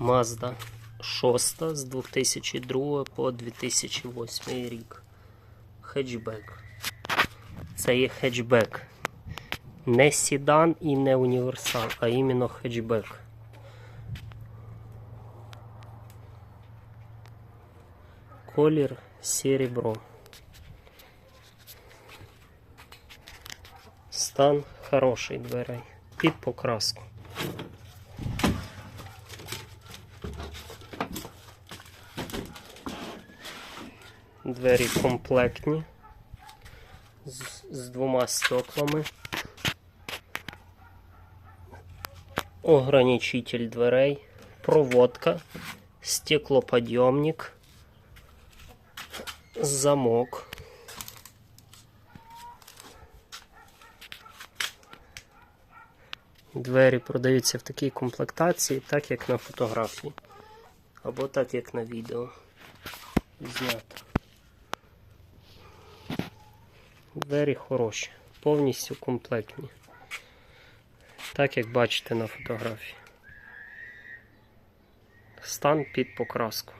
Mazda 6 з 2002 по 2008 рік. Хетчбек. Це є хетчбек. Не сідан і не універсал, а іменно хетчбек. Колір серебро. Стан хороший дверей. Під покраску. Двері комплектні. З, з двома стеклами. Ограничитель дверей. Проводка. Стеклоподъемник. Замок. Двері продаються в такій комплектації, так як на фотографії. Або так як на відео. Знято. Двері хороші, повністю комплектні. Так як бачите на фотографії. Стан під покраску.